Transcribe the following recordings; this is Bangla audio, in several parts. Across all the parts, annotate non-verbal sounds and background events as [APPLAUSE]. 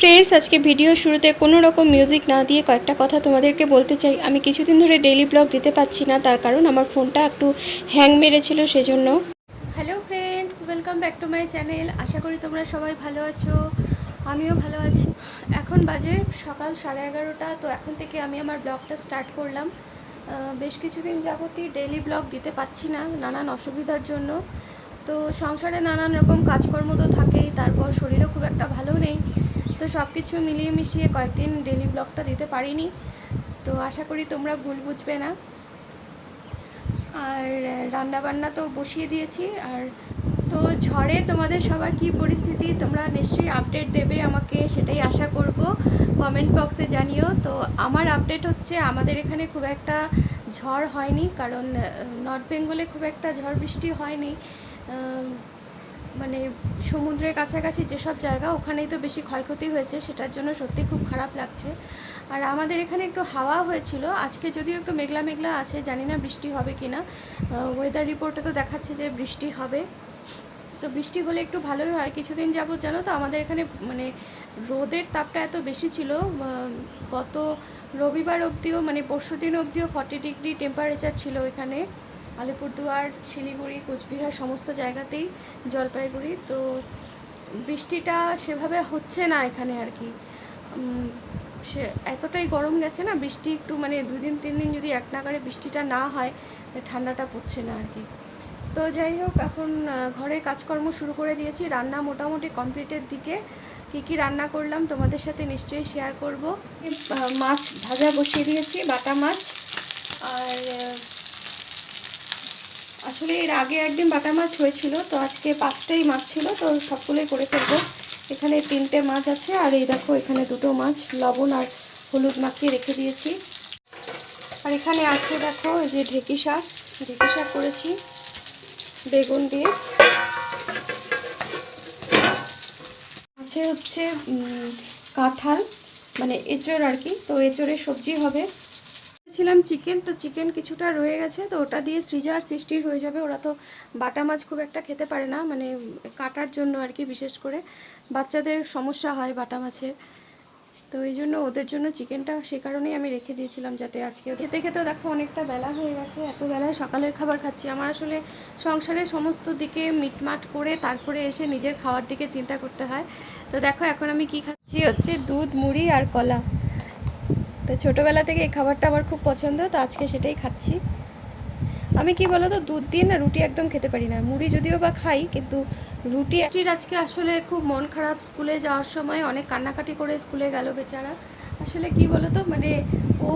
ফ্রেন্ডস আজকে ভিডিও শুরুতে কোনো রকম মিউজিক না দিয়ে কয়েকটা কথা তোমাদেরকে বলতে চাই। আমি কিছুদিন ধরে ডেইলি ব্লগ দিতে পারছি না, তার কারণ আমার ফোনটা একটু হ্যাং মেরেছিল সেজন্য। Hello friends welcome back to my channel আশা করি তোমরা সবাই ভালো আছো, আমিও ভালো আছি। এখন বাজে সকাল সাড়ে এগারোটা, তো এখন থেকে আমি আমার ব্লগটা স্টার্ট করলাম। বেশ কিছুদিন যাবতই ডেইলি ব্লগ দিতে পারছি না, নানান অসুবিধার জন্য। তো সংসারে নানান রকম কাজকর্ম তো থাকেই, তারপর শরীরও খুব একটা ভালো নেই তো সব কিছু মিলিয়ে মিশিয়ে কয়েকদিন ডেলি ব্লগটা দিতে পারিনি। তো আশা করি তোমরা ভুল বুঝবে না। আর রান্না বান্না তো বসিয়ে দিয়েছি। আর, তো ঝড়ে তোমাদের সবার কি পরিস্থিতি তোমরা নিশ্চয়ই আপডেট দেবে আমাকে, সেটাই আশা করব। কমেন্ট বক্সে জানিও। তো আমার আপডেট হচ্ছে, আমাদের এখানে খুব একটা ঝড় হয়নি। কারণ নর্থ বেঙ্গলে খুব একটা ঝড় বৃষ্টি হয়নি। মানে সমুদ্রের কাছাকাছি যেসব জায়গা, ওখানেই তো বেশি ক্ষয়ক্ষতি হয়েছে, সেটার জন্য সত্যি খুব খারাপ লাগছে। আর আমাদের এখানে একটু হাওয়া হয়েছিল, আজকে যদিও একটু মেঘলা মেঘলা আছে, জানি না বৃষ্টি হবে কি না ওয়েদার রিপোর্টে তো দেখাচ্ছে যে বৃষ্টি হবে। তো বৃষ্টি হলে একটু ভালোই হয়, কিছুদিন যাবত জানো তো আমাদের এখানে মানে রোদের তাপটা এত বেশি ছিল গত রবিবার অবধিও মানে পরশু দিন অবধিও ফর্টি ডিগ্রি টেম্পারেচার ছিল এখানে। আলিপুরদুয়ার, শিলিগুড়ি, কোচবিহার সমস্ত জায়গাতেই জলপাইগুড়ি। তো বৃষ্টিটা সেভাবে হচ্ছে না এখানে আর কি। সে এতটাই গরম গেছে না, বৃষ্টি একটু মানে দুদিন তিন দিন যদি এক নাগারে বৃষ্টিটা না হয় ঠান্ডাটা পড়ছে না আর কি। তো যাই হোক, এখন ঘরে কাজকর্ম শুরু করে দিয়েছি। রান্না মোটামুটি কমপ্লিটের দিকে। কী কী রান্না করলাম তোমাদের সাথে নিশ্চয়ই শেয়ার করব। মাছ ভাজা বসিয়ে দিয়েছি, বাটা মাছ। আর আসলে এর আগে একদিন বাটা মাছ হয়েছিল, তো আজকে পাঁচটাই মাছ ছিল, তো সবগুলোই করে ফেলব। এখানে তিনটে মাছ আছে, আর এই দেখো এখানে দুটো মাছ, লবণ আর হলুদ মাখিয়ে রেখে দিয়েছি। আর এখানে আছে দেখো এই যে ঢেঁকি শাক ঢেঁকি শাক করেছি, বেগুন দিয়ে। আছে হচ্ছে কাঁঠাল মানে এঁচড় আর কি, তো এঁচড়ের সবজি হবে। ছিলাম চিকেন, তো চিকেন কিছুটা রয়ে গেছে, তো ওটা দিয়ে সৃজার সৃষ্টির হয়ে যাবে। ওরা তো বাটা মাছ খুব একটা খেতে পারে না মানে কাটার জন্য আর কি বিশেষ করে। বাচ্চাদের সমস্যা হয় বাটা মাছের। তো এই জন্য ওদের জন্য চিকেনটা সে কারণেই আমি রেখে দিয়েছিলাম যাতে আজকে খেতে খেতে দেখো অনেকটা বেলা হয়ে গেছে, এত বেলায় সকালের খাবার খাচ্ছি। আমার আসলে সংসারের সমস্ত দিকে মিটমাট করে তারপরে এসে নিজের খাওয়ার দিকে চিন্তা করতে হয়। তো দেখো এখন আমি কি খাচ্ছি? হচ্ছে দুধ, মুড়ি আর কলা। তো ছোটোবেলা থেকে এই খাবারটা আমার খুব পছন্দ, তো আজকে সেটাই খাচ্ছি। আমি কি বলো তো দুধ দিয়ে না রুটি একদম খেতে পারি না। মুড়ি যদিও বা খাই, কিন্তু রুটি রুটির আজকে আসলে খুব মন খারাপ। স্কুলে যাওয়ার সময় অনেক কান্নাকাটি করে স্কুলে গেল বেচারা। আসলে কি বলো তো মানে ও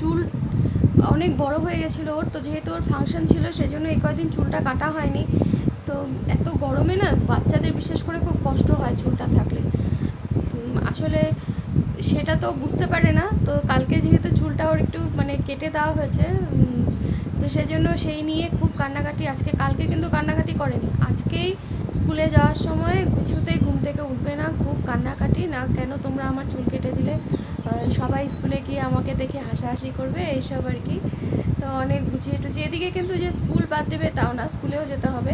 চুল অনেক বড় হয়ে গেছিল ওর। তো যেহেতু ওর ফাংশন ছিল, সেজন্য এই কয়দিন চুলটা কাটা হয়নি। তো এত গরমে না বাচ্চাদের বিশেষ করে খুব কষ্ট হয় চুলটা থাকলে। আসলে সেটা তো বুঝতে পারে না। তো কালকে যেহেতু চুলটা ওর একটু মানে কেটে দেওয়া হয়েছে তো সেজন্য সেই নিয়ে খুব কান্নাকাটি। আজকে, কালকে কিন্তু কান্নাকাটি করেনি। আজকেই স্কুলে যাওয়ার সময় কিছুতেই ঘুম থেকে উঠবে না, খুব কান্নাকাটি। না, কেন তোমরা আমার চুল কেটে দিলে? সবাই স্কুলে গিয়ে আমাকে দেখে হাসাহাসি করবে, এইসব আর কি। তো অনেক গুছিয়ে টুচিয়ে এদিকে কিন্তু যে স্কুল বাদ দেবে তাও না, স্কুলেও যেতে হবে।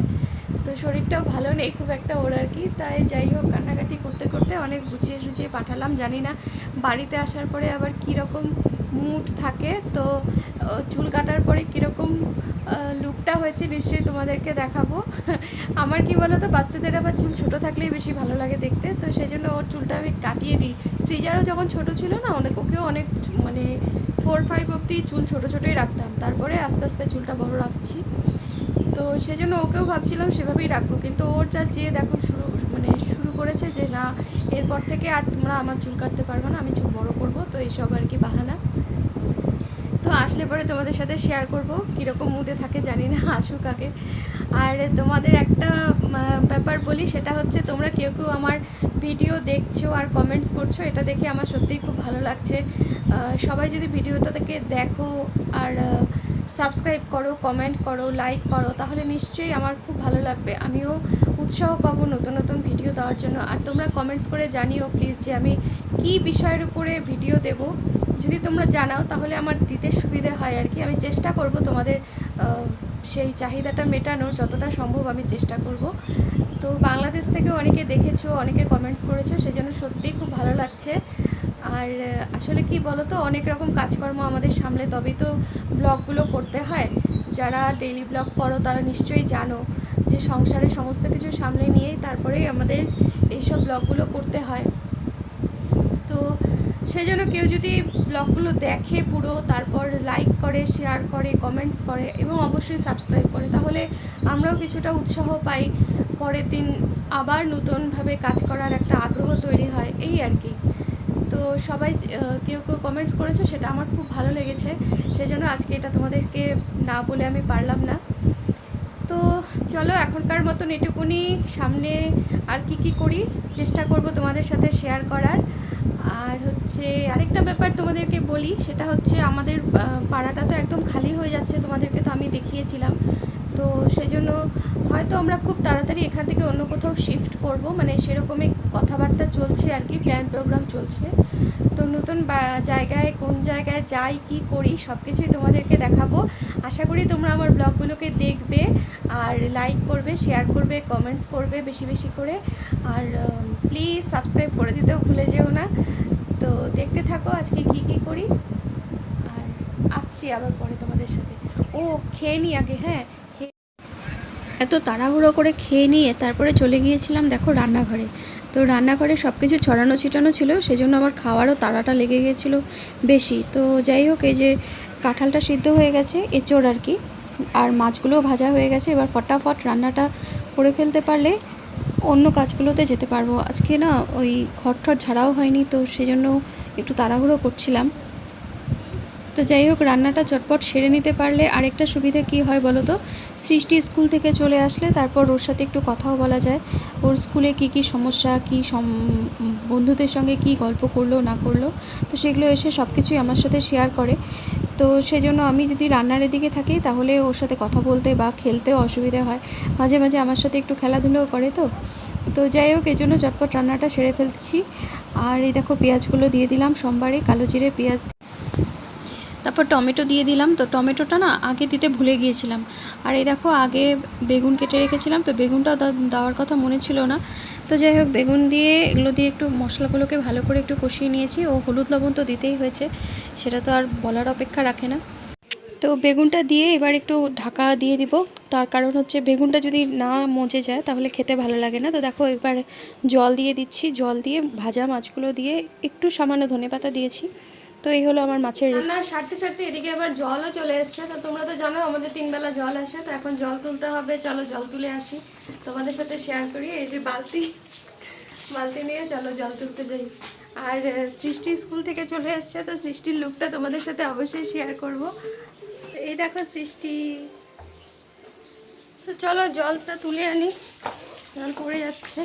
তো শরীরটাও ভালো নেই, খুব একটা ওর আর কি। তাই যাই হোক, কান্নাকাটি করতে করতে অনেক গুছিয়ে সুচিয়ে পাঠালাম, জানি না বাড়িতে আসার পরে আবার কীরকম মুড থাকে। তো চুল কাটার পরে কীরকম লুকটা হয়েছে নিশ্চয়ই তোমাদেরকে দেখাবো। [LAUGHS] আমার কি বলো তো বাচ্চাদের আবার চুল ছোট থাকলেই বেশি ভালো লাগে দেখতে। তো সেই জন্য ওর চুলটা আমি কাটিয়ে দিই। সৃজারও যখন ছোট ছিল না, অনেক, ওকেও অনেক মানে ফোর ফাইভ অবধি চুল ছোট ছোটোই রাখতাম। তারপরে আস্তে আস্তে চুলটা বড় রাখছি। তো সেজন্য ওকেও ভাবছিলাম সেভাবেই রাখব। কিন্তু ওর যা যে দেখো শুরু মানে শুরু করেছে যে, না, এরপর থেকে আর তোমরা আমার চুল কাটতে পারবে না, আমি চুল বড় করব। তো এইসব আর কি বাহানা। তো আসলে পরে তোমাদের সাথে শেয়ার করব, কীরকম মুডে থাকে জানি না, [LAUGHS] আসুক আগে। আর তোমাদের একটা ব্যাপার বলি, সেটা হচ্ছে তোমরা কেউ কেউ আমার ভিডিও দেখছ আর কমেন্টস করছ, এটা দেখে আমার সত্যিই খুব ভালো লাগছে। সবাই যদি ভিডিওটা থেকে দেখো, আর সাবস্ক্রাইব করো কমেন্ট করো লাইক করো, তাহলে নিশ্চয়ই আমার খুব ভালো লাগবে। আমিও উৎসাহ পাবো নতুন নতুন ভিডিও দেওয়ার জন্য। আর তোমরা কমেন্টস করে জানিও প্লিজ যে আমি কী বিষয়ের উপরে ভিডিও দেব। যদি তোমরা জানাও তাহলে আমার দিতে সুবিধে হয় আর কি। আমি চেষ্টা করব তোমাদের সেই চাহিদাটা মেটানোর, যতটা সম্ভব আমি চেষ্টা করব। তো বাংলাদেশ থেকে অনেকে দেখেছ, অনেকে কমেন্টস করেছ, সেজন্য সত্যিই খুব ভালো লাগছে। আর আসলে কি বলো তো অনেক রকম কাজকর্ম আমাদের সামলে তবেই তো ব্লগগুলো করতে হয়। যারা ডেইলি ব্লগ করো, তারা নিশ্চয়ই জানো যে সংসারে সমস্ত কিছু সামলে নিয়েই তারপরেই আমাদের এইসব ব্লগগুলো করতে হয়। তো সেই জন্য কেউ যদি ব্লগগুলো দেখে পুরো, তারপর লাইক করে শেয়ার করে কমেন্টস করে এবং অবশ্যই সাবস্ক্রাইব করে, তাহলে আমরাও কিছুটা উৎসাহ পাই। পরের দিন আবার নতুনভাবে কাজ করার একটা আগ্রহ তৈরি হয়, এই আর কি। তো সবাই কেউ কেউ কমেন্টস করেছ, সেটা আমার খুব ভালো লেগেছে। সেই জন্য আজকে এটা তোমাদেরকে না বলে আমি পারলাম না। তো চলো, এখনকার মতন এটুকুনি। সামনে আর কি কি করি, চেষ্টা করব তোমাদের সাথে শেয়ার করার। আর হচ্ছে আরেকটা ব্যাপার তোমাদেরকে বলি, সেটা হচ্ছে আমাদের পাড়াটা তো একদম খালি হয়ে যাচ্ছে, তোমাদেরকে তো আমি দেখিয়েছিলাম। তো সেই জন্য হয়তো আমরা খুব তাড়াতাড়ি এখান থেকে অন্য কোথাও শিফট করব। মানে সেরকমই কথাবার্তা চলছে আর কি প্ল্যান প্রোগ্রাম চলছে। তো নতুন জায়গায় কোন জায়গায় যাই, কি করি সব কিছুই তোমাদেরকে দেখাবো। আশা করি তোমরা আমার ব্লগগুলোকে দেখবে, আর লাইক করবে শেয়ার করবে কমেন্টস করবে বেশি বেশি করে। আর প্লিজ সাবস্ক্রাইব করে দিতেও ভুলে যেও না। তো দেখতে থাকো আজকে কি কি করি। আর আসছি আবার পরে তোমাদের সাথে। ও, খেয়ে নি আগে হ্যাঁ। এত তাড়াহুড়ো করে খেয়ে নিয়ে তারপরে চলে গিয়েছিলাম, দেখো রান্নাঘরে। তো রান্নাঘরে সব কিছু ছড়ানো ছিটানো ছিল সেই জন্য আমার খাওয়ারও তাড়াটা লেগে গিয়েছিল বেশি। তো যাই হোক, এই যে কাঁঠালটা সিদ্ধ হয়ে গেছে, এঁচোড় আর কি, আর মাছগুলোও ভাজা হয়ে গেছে। এবার ফটাফট রান্নাটা করে ফেলতে পারলে অন্য কাজগুলোতে যেতে পারব। আজকে না ওই ঘর ঝাড়াও হয়নি, তো সেজন্য একটু তাড়াহুড়ো করছিলাম। তো যাই হোক, রান্নাটা চটপট সেরে নিতে পারলে আরেকটা সুবিধা কি হয় বলো তো? সৃষ্টি স্কুল থেকে চলে আসলে তারপর ওর সাথে একটু কথাও বলা যায়। ওর স্কুলে কি কি সমস্যা, কি বন্ধুদের সঙ্গে কি গল্প করল, না করল, তো সেগুলো এসে সব কিছুই আমার সাথে শেয়ার করে। তো সেজন্য আমি যদি রান্নার এদিকে থাকি, তাহলে ওর সাথে কথা বলতে বা খেলতেও অসুবিধা হয়। মাঝে মাঝে আমার সাথে একটু খেলাধুলোও করে তো। তো যাই হোক এই জন্য চটপট রান্নাটা সেরে ফেলছি। আর এই দেখো, পেঁয়াজগুলো দিয়ে দিলাম সোমবারে, কালো জিরে, পেঁয়াজ তারপর টমেটো দিয়ে দিলাম। তো টমেটোটা না আগে দিতে ভুলে গিয়েছিলাম। আর এই দেখো, আগে বেগুন কেটে রেখেছিলাম। তো বেগুনটা দেওয়ার কথা মনে ছিল না। তো যাই হোক, বেগুন দিয়ে এগুলো দিয়ে একটু মশলাগুলোকে ভালো করে একটু কষিয়ে নিয়েছি। ও হলুদ লবণ তো দিতেই হয়েছে। সেটা তো আর বলার অপেক্ষা রাখে না। তো বেগুনটা দিয়ে এবার একটু ঢাকা দিয়ে দিব। তার কারণ হচ্ছে বেগুনটা যদি না মজে যায়, তাহলে খেতে ভালো লাগে না। তো দেখো, এবার জল দিয়ে দিচ্ছি। জল দিয়ে ভাজা মাছগুলো দিয়ে একটু সামান্য ধনেপাতা দিয়েছি। তো এই হলো আমার মাছের রান্না সারতে সারতে এদিকে আবার জলও চলে এসছে। তো তোমরা তো জানো আমাদের তিনবেলা জল আসে তো এখন জল তুলতে হবে। চলো জল তুলে আসি। তোমাদের সাথে শেয়ার করি। এই যে বালতি বালতি নিয়ে চলো জল তুলতে যাই। আর সৃষ্টি স্কুল থেকে চলে এসছে তো সৃষ্টির লুকটা তোমাদের সাথে অবশ্যই শেয়ার করব। এই দেখো সৃষ্টি। তো চলো জলটা তুলে আনি। জল পড়ে যাচ্ছে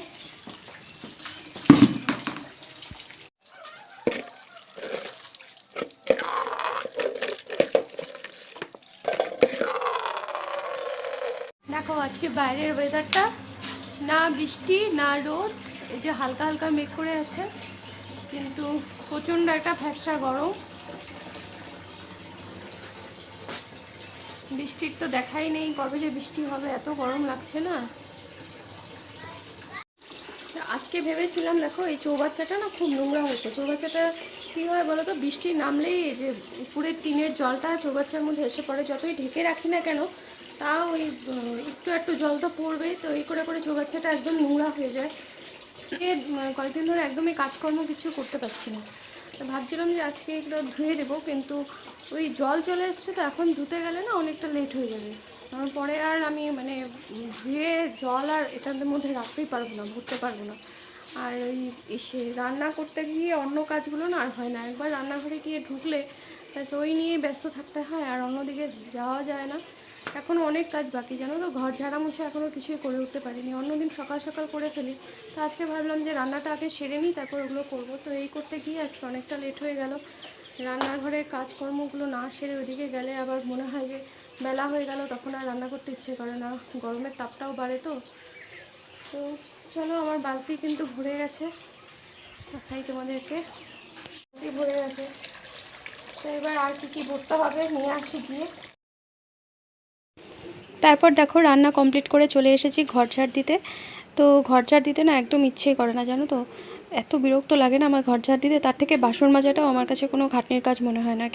দেখো আজকে বাইরের ওয়েদারটা না বৃষ্টি, না রোদ, এই যে হালকা হালকা মেঘ করে আছে, কিন্তু প্রচণ্ড একটা ফ্যাপসা গরম। বৃষ্টির তো দেখাই নেই, কবে যে বৃষ্টি হবে, এত গরম লাগছে না। আজকে ভেবেছিলাম, দেখো, এই চৌবাচ্চাটা না খুব নোংরা হয়েছে। চৌবাচ্চাটা কী হয় বলো তো বৃষ্টি নামলেই যে উপরের টিনের জলটা চৌবাচ্চার মধ্যে এসে পড়ে। যতই ঢেকে রাখি না কেন তাও ওই একটু একটু জল তো পড়বেই তো এই করে করে চৌবাচ্চাটা একদম নোংরা হয়ে যায়। এ, কয়েকদিন ধরে একদমই কাজকর্ম কিছু করতে পারছি না। তো ভাবছিলাম যে আজকে এগুলো ধুয়ে দেবো কিন্তু ওই জল চলে এসছে তো এখন ধুতে গেলে না অনেকটা লেট হয়ে যাবে। কারণ পরে আর আমি মানে ধুয়ে জল আর এটার মধ্যে রাখতেই পারব না ভরতে পারব না। আর ওই এসে রান্না করতে গিয়ে অন্য কাজগুলো না আর হয় না। একবার রান্নাঘরে গিয়ে ঢুকলে ব্যাস ওই নিয়ে ব্যস্ত থাকতে হয় আর অন্যদিকে যাওয়া যায় না। এখনও অনেক কাজ বাকি, জানো তো? ঘর ঝাড়া মুছে এখনও কিছুই করে উঠতে পারিনি। অন্যদিন সকাল সকাল করে ফেলি। তো আজকে ভাবলাম যে রান্নাটা আগে সেরে নিই, তারপর ওগুলো করব। তো এই করতে গিয়ে আজকে অনেকটা লেট হয়ে গেল। রান্নাঘরের কাজকর্মগুলো না সেরে ওইদিকে গেলে আবার মনে হয় যে বেলা হয়ে গেল, তখন আর রান্না করতে ইচ্ছে করে না। গরমের তাপটাও বাড়ে তো। তো চলো, আমার বালতি কিন্তু ভরে গেছে। দেখাই তোমাদেরকে। বালতি ভরে গেছে। তো এবার আর কি কি ভরতে হবে, নিয়ে আসি গিয়ে। তারপর দেখো রান্না কমপ্লিট করে চলে এসেছি ঘর ঝাড় দিতে। তো ঘর ঝাড় দিতে না একদম ইচ্ছেই করে না, জানো তো? এত বিরক্ত লাগে না আমার ঘর ঝাড় দিতে। তার থেকে বাসন মাজাটাও আমার কাছে কোনো খাটনির কাজ মনে হয় না।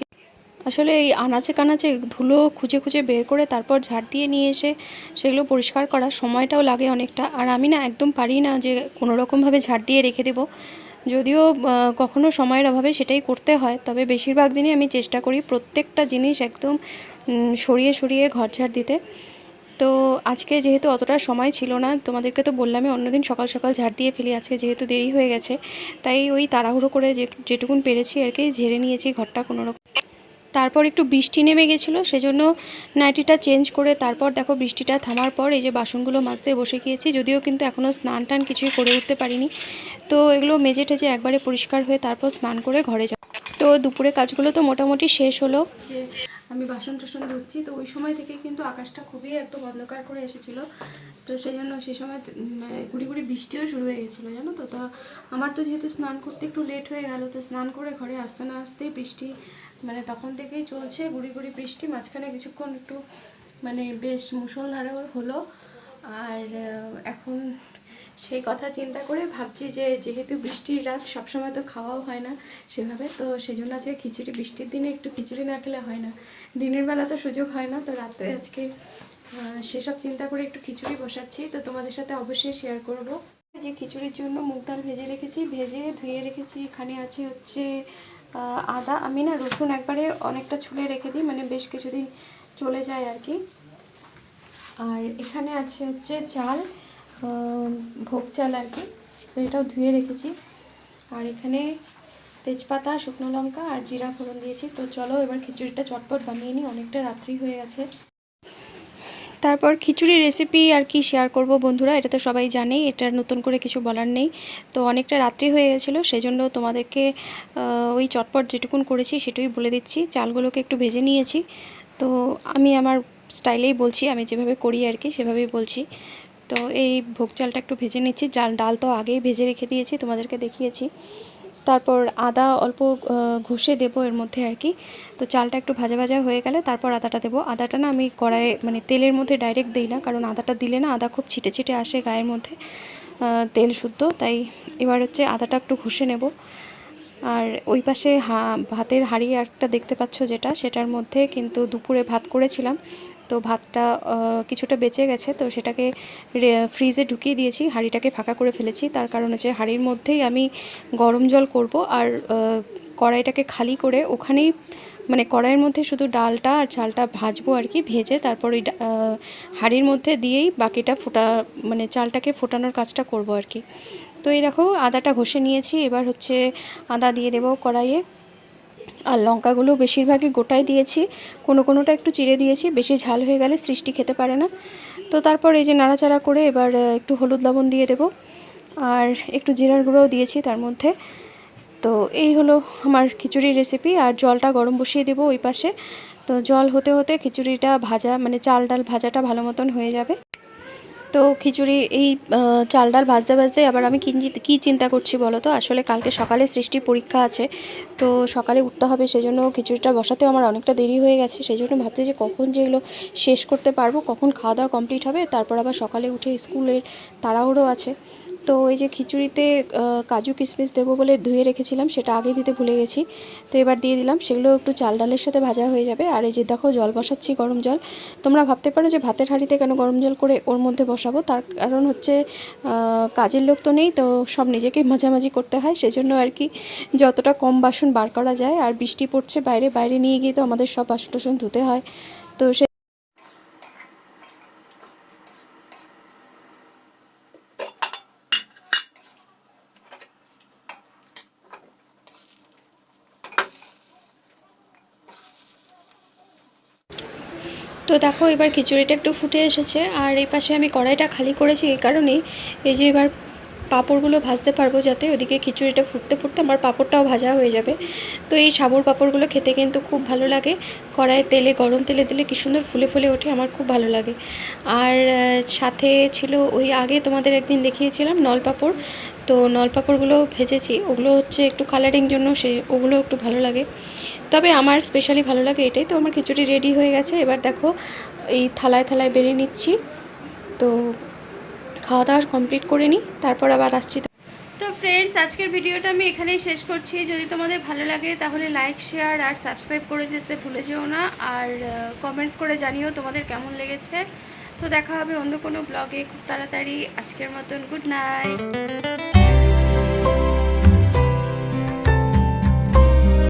আসলে এই আনাচে কানাচে ধুলো খুঁজে খুঁজে বের করে তারপর ঝাড় দিয়ে নিয়ে এসে সেগুলো পরিষ্কার করা সময়টাও লাগে অনেকটা। আর আমি না একদম পারি না যে কোনো রকমভাবে ঝাড় দিয়ে রেখে দেবো। যদিও কখনো সময়ের অভাবে সেটাই করতে হয়। তবে বেশিরভাগ দিনই আমি চেষ্টা করি প্রত্যেকটা জিনিস একদম সরিয়ে সরিয়ে ঘর ঝাড় দিতে। তো আজকে যেহেতু অতটা সময় ছিল না, তোমাদেরকে তো বললামই অন্যদিন সকাল সকাল ঝাড় দিয়ে ফেলি, আজকে যেহেতু দেরি হয়ে গেছে। তাই ওই তাড়াহুড়ো করে যেটুকুন পেরেছি আর কি, ঝেড়ে নিয়েছি ঘরটা কোনো রকম। তারপর একটু বৃষ্টি নেমে গেছিল, সেজন্য নাইটিটা চেঞ্জ করে তারপর দেখো বৃষ্টিটা থামার পর এই যে বাসনগুলো মাজতে বসে গিয়েছি, যদিও কিন্তু এখনও স্নান টান কিছুই করে উঠতে পারিনি। তো এগুলো মেজে টেজে একবারে পরিষ্কার হয়ে তারপর স্নান করে ঘরে যাব। তো দুপুরে কাজগুলো তো মোটামুটি শেষ হলো। আমি বাসন টাসন ধুচ্ছি, তো ওই সময় থেকে কিন্তু আকাশটা খুবই এত অন্ধকার করে এসেছিল। তো সেই জন্য সেই সময় গুড়ি গুড়ি বৃষ্টিও শুরু হয়ে গেছিল, জানো তো? তা আমার তো যেহেতু স্নান করতে একটু লেট হয়ে গেল, তো স্নান করে ঘরে আসতে না আসতেই বৃষ্টি মানে তখন থেকেই চলছে গুড়ি গুড়ি বৃষ্টি। মাঝখানে কিছুক্ষণ একটু মানে বেশ মুষলধারে হলো। আর এখন সেই কথা চিন্তা করে ভাবছি যে যেহেতু বৃষ্টির রাত সবসময় তো খাওয়াও হয় না সেভাবে, তো সেই জন্য আজকে খিচুড়ি, বৃষ্টির দিনে একটু খিচুড়ি না খেলে হয় না। দিনের বেলা তো সুযোগ হয় না, তো রাতে আজকে সেসব চিন্তা করে একটু খিচুড়ি বসাচ্ছি। তো তোমাদের সাথে অবশ্যই শেয়ার করব। যে খিচুড়ির জন্য মুগ ডাল ভেজে রেখেছি, ভেজে ধুয়ে রেখেছি। এখানে আছে হচ্ছে আদা। আমি না রসুন একবারে অনেকটা ছুলে রেখে দিই মানে বেশ কিছুদিন চলে যায় আর কি। আর এখানে আছে হচ্ছে চাল। ভোগ চাল আর কি। তো এটাও ধুয়ে রেখেছি। আর এখানে তেজপাতা, শুকনো লঙ্কা আর জিরা ফোড়ন দিয়েছি। তো চলো এবার খিচুড়িটা চটপট বানিয়ে নিই। অনেকটা রাত্রি হয়ে গেছে। তারপর খিচুড়ি রেসিপি আর কি শেয়ার করব বন্ধুরা, এটা তো সবাই জানে এটা নতুন করে কিছু বলার নেই। তো অনেকটা রাত্রি হয়ে গেছিল, সেজন্য তোমাদেরকে ওই চটপট যেটুকুন করেছি সেটুই বলে দিচ্ছি। চালগুলোকে একটু ভেজে নিয়েছি। তো আমি আমার স্টাইলেই বলছি, আমি যেভাবে করি আর কি, সেভাবেই বলছি। তো এই ভোগ চালটা একটু ভেজে নিচ্ছি। ডাল ডাল তো আগেই ভেজে রেখে দিয়েছি, তোমাদেরকে দেখিয়েছি। তারপর আদা অল্প ঘষে দেবো এর মধ্যে আর কি। তো চালটা একটু ভাজা ভাজা হয়ে গেলে তারপর আদাটা দেবো। আদাটা না আমি কড়াইয়ে মানে তেলের মধ্যে ডাইরেক্ট দিই না, কারণ আদাটা দিলে না আদা খুব ছিটে ছিটে আসে গায়ের মধ্যে তেল শুদ্ধ। তাই এবার হচ্ছে আদাটা একটু ঘষে নেব। আর ওই পাশে হা ভাতের হাঁড়ি একটা দেখতে পাচ্ছ যেটা, সেটার মধ্যে কিন্তু দুপুরে ভাত করেছিলাম। তো ভাতটা কিছুটা বেঁচে গেছে, তো সেটাকে ফ্রিজে ঢুকিয়ে দিয়েছি, হাঁড়িটাকে ফাঁকা করে ফেলেছি। তার কারণ হচ্ছে হাঁড়ির মধ্যেই আমি গরম জল করব আর কড়াইটাকে খালি করে ওখানেই মানে কড়াইয়ের মধ্যে শুধু ডালটা আর চালটা ভাজবো আর কি, ভেজে তারপর ওই হাঁড়ির মধ্যে দিয়েই বাকিটা ফোটা মানে চালটাকে ফোটানোর কাজটা করব আর কি। তো এই দেখো, আদাটা ঘষে নিয়েছি, এবার হচ্ছে আদা দিয়ে দেবো কড়াইয়ে। আর লঙ্কাগুলো বেশিরভাগই গোটায় দিয়েছি। কোনো কোনোটা একটু চিড়ে দিয়েছি, বেশি ঝাল হয়ে গেলে সৃষ্টি খেতে পারে না। তো তারপর এই যে নাড়াচাড়া করে এবার একটু হলুদ লবণ দিয়ে দেবো। আর একটু জিরার গুঁড়োও দিয়েছি তার মধ্যে। তো এই হলো আমার খিচুড়ির রেসিপি আর জলটা গরম বসিয়ে দেবো ওই পাশে। তো জল হতে হতে খিচুড়িটা ভাজা মানে চাল ডাল ভাজাটা ভালো মতন হয়ে যাবে। তো খিচুড়ি, এই চাল ডাল ভাজতে ভাজতে আবার আমি কী চিন্তা করছি বলো তো? আসলে কালকে সকালে সৃষ্টি পরীক্ষা আছে, তো সকালে উঠতে হবে সেজন্য খিচুড়িটা বসাতেও আমার অনেকটা দেরি হয়ে গেছে সেই জন্য ভাবছি যে কখন যেগুলো শেষ করতে পারব, কখন খাওয়া দাওয়া কমপ্লিট হবে, তারপর আবার সকালে উঠে স্কুলের তাড়াহুড়ো আছে। তো এই যে খিচুড়িতে কাজু কিশমিশ দেবো বলে ধুয়ে রেখেছিলাম, সেটা আগে দিতে ভুলে গেছি। তো এবার দিয়ে দিলাম, সেগুলো একটু চাল ডালের সাথে ভাজা হয়ে যাবে। আর এই যে দেখো, জল বসাচ্ছি গরম জল। তোমরা ভাবতে পারো যে ভাতের হাঁড়িতে কেন গরম জল করে ওর মধ্যে বসাবো? তার কারণ হচ্ছে কাজের লোক তো নেই, তো সব নিজেকেই মাঝামাঝি করতে হয়। সেজন্য আর কি যতটা কম বাসন বার করা যায়, আর বৃষ্টি পড়ছে বাইরে বাইরে নিয়ে গিয়ে তো আমাদের সব বাসন টাসন ধুতে হয়। তো সে তো দেখো, এবার খিচুড়িটা একটু ফুটে এসেছে। আর এই পাশে আমি কড়াইটা খালি করেছি এই কারণেই। এই যে এবার পাঁপড়গুলো ভাজতে পারব যাতে ওদিকে খিচুড়িটা ফুটতে ফুটতে আমার পাঁপড়টাও ভাজা হয়ে যাবে। তো এই সাবুর পাঁপড়গুলো খেতে কিন্তু খুব ভালো লাগে। কড়াইয়ে তেলে, গরম তেলে দিলে কি সুন্দর ফুলে ফুলে ওঠে, আমার খুব ভালো লাগে। আর সাথে ছিল ওই আগে তোমাদের একদিন দেখিয়েছিলাম নল নলপাঁপড় তো নল নলপাঁপড়গুলো ভেজেছি। ওগুলো হচ্ছে একটু কালারিং জন্য সে, ওগুলো একটু ভালো লাগে। তবে আমার স্পেশালি ভালো লাগে এটাই। তো আমার খিচুড়ি রেডি হয়ে গেছে। এবার দেখো, এই থালায় থালায় বেরিয়ে নিচ্ছি। তো খাওয়া দাওয়া কমপ্লিট করে নিই, তারপর আবার আসছি তো ফ্রেন্ডস আজকের ভিডিওটা আমি এখানেই শেষ করছি। যদি তোমাদের ভালো লাগে, তাহলে লাইক শেয়ার আর সাবস্ক্রাইব করে যেতে ভুলে যেও না। আর কমেন্টস করে জানিও তোমাদের কেমন লেগেছে। তো দেখা হবে অন্য কোনো ব্লগে খুব তাড়াতাড়ি আজকের মতন গুড নাইট